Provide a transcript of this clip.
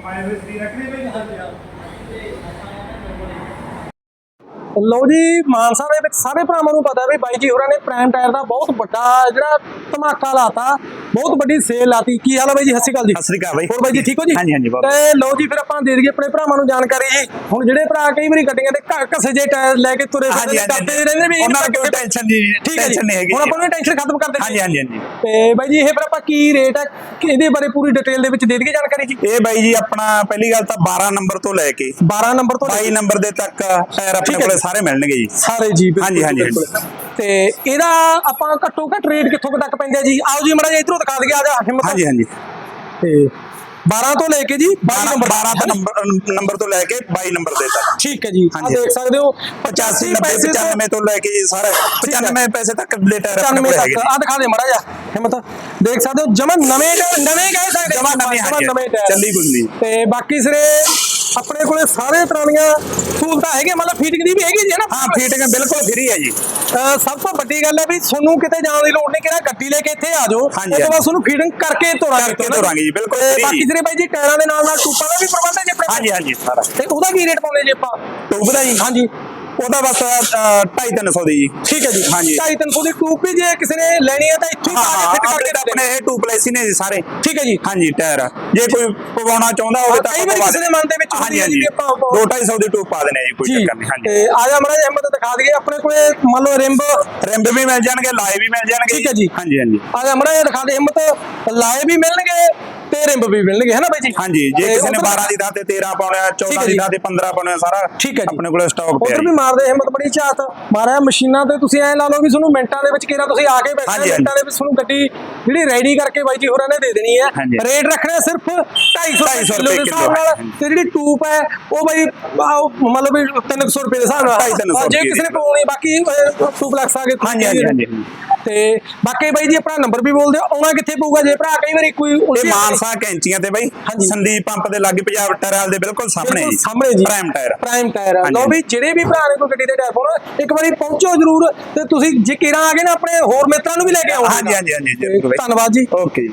ਪਾਏ ਹੋਏ ਸਰੀਰ ਰੱਖਣੇ ਬਈ ਲਓ ਜੀ ਮਾਨਸਾ ਦੇ ਵਿੱਚ ਸਾਰੇ ਭਰਾਵਾਂ ਨੂੰ ਪਤਾ ਵੀ ਬਾਈ ਜੀ ਹੋਰਾਂ ਨੇ ਪ੍ਰਾਈਮ ਟਾਇਰ ਦਾ ਬਹੁਤ ਵੱਡਾ ਜਿਹੜਾ ਧਮਾਕਾ ਲਾਤਾ ਬਹੁਤ ਵੱਡੀ ਸੇਲ ਲਾਤੀ। ਕੀ ਹਾਲ ਹੈ ਬਾਈ ਜੀ? ਸਤਿ ਸ਼੍ਰੀ ਅਕਾਲ ਜੀ। ਸਤਿ ਸ੍ਰੀ ਅਕਾਲ ਬਾਈ। ਹੋਰ ਬਾਈ ਜੀ ਠੀਕ ਹੋ ਜੀ? ਹਾਂਜੀ ਹਾਂਜੀ ਬਾਬਾ ਤੇ ਲਓ ਜੀ ਫਿਰ ਆਪਾਂ ਦੇ ਦਈਏ ਆਪਣੇ ਭਰਾਵਾਂ ਨੂੰ ਜਾਣਕਾਰੀ ਜੀ। ਹੁਣ ਜਿਹੜੇ ਭਰਾ ਕਈ ਵਾਰੀ ਗੱਡੀਆਂ ਦੇ ਘ- ਘਸੇ ਜੇ ਟਾਇਰ ਲੈ ਕੇ ਤੁਰੇ ਹਾਂਜੀ ਫਿਰਦੇ ਹਾਂਜੀ ਕਰਦੇ ਰਹਿੰਦੇ ਵੀ ਉਹਨਾਂ ਨੂੰ ਕੋਈ ਟੈਨਸ਼ਨ ਨਹੀਂ ਠੀਕ ਹੈ ਜੀ। ਟੈਨਸ਼ਨ ਨਹੀਂ ਹੈਗੀ ਹੁਣ ਆਪਾਂ ਨੂੰ ਟੈਨਸ਼ਨ ਖਤਮ ਕਰ ਦਿੱਤੀ ਹਾਂਜੀ ਹਾਂਜੀ ਹਾਂਜੀ। ਤੇ ਬਾਈ ਜੀ ਇਹ ਫਿਰ ਆਪਾਂ ਕੀ ਰੇਟ ਹੈ ਕਿ ਇਹਦੇ ਬਾਰੇ ਪੂਰੀ ਡਿਟੇਲ ਦੇ ਵਿੱਚ ਦੇ ਦਈਏ ਜਾਣਕਾਰੀ ਜੀ? ਇਹ ਬਾਈ ਜੀ ਆਪਣਾ ਪਹਿਲੀ ਗੱਲ ਤਾਂ 12 ਨੰਬਰ ਤੋਂ ਲੈ ਕੇ 12 ਨੰਬਰ ਤੋਂ ਲੈ 22 ਨੰਬਰ ਦੇ ਤੱਕ ਟਾਇਰ ਠੀਕ ਆਪਣੇ ਹੈ ਕੋਲੇ। ਸਾਰੇ ਮਿਲਣਗੇ ਜੀ। ਸਾਰੇ ਜੀ ਬਿਲਕੁਲ, ਹਾਂਜੀ, ਹਾਂਜੀ, ਬਿਲਕੁਲ। ਤੇ ਇਹਦਾ ਆਪਾਂ ਘੱਟੋ ਘੱਟ ਰੇਟ ਕਿੱਥੋਂ ਕੁ ਤੱਕ ਪੈਂਦਾ ਜੀ ਆਓ ਜੀ ਮੜਾ ਜੀ ਇਧਰੋਂ ਦਿਖਾ ਦਈਏ ਆ ਜਾ ਹਿੰਮਤ ਹਾਂਜੀ ਹਾਂਜੀ ਤੇ 12 ਤੋਂ ਲੈ ਕੇ ਜੀ 22 12 ਨੰਬਰ 12 ਤੋਂ ਨੰਬਰ ਨੰਬਰ ਤੋਂ ਲੈ ਕੇ 22 ਨੰਬਰ ਦੇ ਤੱਕ ਠੀਕ ਹੈ ਜੀ ਆ ਹਾਂਜੀ। ਦੇਖ ਸਕਦੇ ਹੋ 85 90 ਪੈਸੇ ਤੋਂ 95 ਤੋਂ ਲੈ ਕੇ ਜੀ ਸਾਰੇ ਠੀਕ ਹੈ। 95 ਪੈਸੇ ਤੱਕ ਆਪਣੇ 95 ਕੋਲੇ ਤੱਕ ਆ ਦਿਖਾ ਦੇ ਮੜਾ ਜਾ ਹਿੰਮਤ ਦੇਖ ਸਕਦੇ ਹੋ ਜਮਾ ਨਵੇਂ ਟਾਇਰ ਨਵੇਂ ਕਹਿ ਸਕਦੇ ਜਮਾਂ ਨਵੇਂ, ਹਾਂਜੀ। ਚੱਲੀ ਨਹੀਂ। ਤੇ ਬਾਕੀ ਸਿਰੇ ਆਪਣੇ ਕੋਲੇ ਸਾਰੇ ਤਰ੍ਹਾਂ ਦੀਆਂ ਸਹੂਲਤਾਂ ਹੈਗੀਆਂ ਮਤਲਬ ਫੀਟਿੰਗ ਦੀ ਵੀ ਹੈਗੀ ਜੀ ਹੈ ਨਾ ਹਾਂ ਫੀਟਿੰਗ ਬਿਲਕੁਲ ਫ੍ਰੀ ਹੈ ਜੀ ਸਭ ਤੋਂ ਵੱਡੀ ਗੱਲ ਹੈ ਵੀ ਤੁਹਾਨੂੰ ਕਿਤੇ ਜਾਣ ਦੀ ਲੋੜ ਨਹੀਂ ਕਿਹੜਾ ਗੱਡੀ ਲੈ ਕੇ ਇੱਥੇ ਆ ਜਾਓ ਉਸ ਤੋਂ ਬਾਅਦ। ਤੁਹਾਨੂੰ ਫੀਡਿੰਗ ਕਰਕੇ ਤੋਰਾਂਗੇ ਕਰਕੇ। ਤੋਰਾਂਗੇ ਜੀ, ਬਿਲਕੁਲ। ਬਾਕੀ ਜਿਹੜੇ ਬਾਈ ਜੀ ਟਾਇਰਾਂ ਦੇ ਨਾਲ ਨਾਲ ਟੂਪਾਂ ਦਾ ਵੀ ਪ੍ਰਬੰਧ ਹੈ ਜੀ ਆਪਣੇ? ਹਾਂਜੀ ਹਾਂਜੀ ਸਾਰਾ ਤੇ ਉਹਦਾ ਕੀ ਰੇਟ ਪਾਉਂਦੇ ਜੀ ਆਪਾਂ ਟੂਬ ਦਾ ਜੀ ਹਾਂਜੀ ਉਹਦਾ ਬਸ 2.5 300 ਦੀ ਜੀ। ਠੀਕ ਹੈ ਜੀ। ਹਾਂਜੀ। 250 ਦੀ ਟੂਪ ਵੀ ਜੇ ਕਿਸੇ ਨੇ ਲੈਣੀ ਹੈ ਤਾਂ ਇੱਥੋਂ ਆ ਕੇ ਫਿੱਟ ਕਰਕੇ ਦੇ ਆਪਣੇ ਇਹ ਟੂ ਪਲੇਸ ਨੇ ਜੀ ਸਾਰੇ। ਠੀਕ ਹੈ ਜੀ। ਹਾਂਜੀ ਟਾਇਰ। ਜੇ ਕੋਈ ਪਵਾਉਣਾ ਚਾਹੁੰਦਾ ਹੋਵੇ ਤਾਂ ਕਈ ਵਾਰੀ ਪਵਾ ਕਿਸੇ ਦੇ ਮਨ ਦੇ ਵਿੱਚ ਹੁੰਦੀ ਹੈ ਜੀ ਆਪਾਂ- ਆਪਾਂ- 2-250 ਦੀ ਟੂਬ ਪਾ ਦੇਣੇ ਜੀ ਕੋਈ ਚੱਕਰ ਨਹੀਂ ਹਾਂਜੀ। ਤੇ ਆ ਜਾ ਮੜਾ ਅਹਿਮਦ ਦਿਖਾ ਦਈਏ ਆਪਣੇ ਕੋਲੇ ਮੰਨ ਲਓ ਰਿੰਬ ਰਿੰਬ ਵੀ ਮਿਲ ਜਾਣਗੇ ਲਾਏ ਵੀ ਮਿਲ ਜਾਣਗੇ ਠੀਕ ਹੈ ਜੀ। ਹਾਂਜੀ ਹਾਂਜੀ। ਆ ਜਾ ਮੜਾ ਦਿਖਾ ਦੇ ਹਿੰਮਤ ਲਾਏ ਵੀ ਮਿਲਣਗੇ ਤੇ ਰਿੰਬ ਵੀ ਮਿਲਣਗੇ ਹੈ ਨਾ ਬਾਈ ਜੀ ਹਾਂਜੀ ਜੇ ਕਿਸੇ ਨੇ ਉੱਧਰ- 12 ਦੀ ਥਾਂ ਤੇ 13 ਪਾਉਣਾ ਠੀਕ 14 ਹੈ ਦੀ। ਥਾਂ ਤੇ 15 ਪਾਉਣਾ ਸਾਰਾ ਠੀਕ ਹੈ ਜੀ। ਆਪਣੇ ਕੋਲੇ ਸਟਾਕ ਪਿਆ ਉਧਰ ਵੀ ਮਾਰਦੇ ਹਿੰਮਤ ਬੜੀ ਝਾਤ ਮਾਰਿਆ ਮਸ਼ੀਨਾਂ ਤੇ ਤੁਸੀਂ ਐ ਲਾ ਲਓ ਵੀ ਤੁਹਾਨੂੰ ਮਿੰਟਾਂ ਦੇ ਵਿੱਚ ਕਿਹੜਾ ਤੁਸੀਂ ਆ ਕੇ ਬੈਠੇ ਮਿੰਟਾਂ ਦੇ ਵਿੱਚ ਤੁਹਾਨੂੰ ਗੱਡੀ ਜਿਹੜੀ ਰੈਡੀ ਕਰਕੇ ਬਾਈ ਜੀ ਹੋਰਾਂ ਨੇ ਦੇ ਦੇਣੀ ਹੈ। ਰੇਟ ਰੱਖਣਾ ਸਿਰਫ 250 250 ਕਿਲੋ ਦੇ ਰੁਪਏ ਹਿਸਾਬ ਨਾਲ ਕਿੱਲੋ, ਤੇ ਜਿਹੜੀ ਟੂਪ ਹੈ ਉਹ ਬਾਈ ਵੀ 300 ਰੁਪਏ ਦੇ ਹਿਸਾਬ ਨਾਲ ਜੇ ਕਿਸੇ ਨੇ। ਪਾਉਣੀ ਬਾਕੀ ਟੂਪ ਲੱਖ ਆ ਕੇ ਹਾਂਜੀ, ਹਾਂਜੀ। ਤੇ ਬਾਕੀ ਬਾਈ ਜੀ ਆਪਣਾ ਨੰਬਰ ਵੀ ਬੋਲ ਦਿਓ ਆਉਣਾ ਕਿੱਥੇ ਪਊਗਾ ਜੇ ਭਰਾ ਕਈ ਵਾਰੀ ਕੋਈ ਇਹ ਮਾਨਸਾ ਕੈਂਚੀਆਂ ਤੇ ਬਾਈ। ਸੰਦੀਪ ਪੰਪ ਦੇ ਲਾਗੇ ਪੰਜਾਬ ਟਾਇਰ ਦੇ ਬਿਲਕੁਲ ਸਾਹਮਣੇ ਜੀ। ਸਾਹਮਣੇ ਜੀ। Prime tyre prime tyre. ਲਓ ਵੀ ਜਿਹੜੇ ਵੀ ਭਰਾ ਨੇ ਕੋਈ ਗੱਡੀ ਦੇ ਟਾਇਰ ਇੱਕ ਵਾਰੀ ਪਹੁੰਚੋ ਜਰੂਰ ਤੇ ਤੁਸੀਂ ਜੇ ਕਿਰਾਂ ਆ ਗਏ ਨਾ ਆਪਣੇ ਹੋਰ ਮਿੱਤਰਾਂ ਨੂੰ ਵੀ ਲੈ ਕੇ ਆਓ। ਹਾਂਜੀ ਹਾਂਜੀ ਹਾਂਜੀ ਧੰਨਵਾਦ ਜੀ। ਓਕੇ ਜੀ।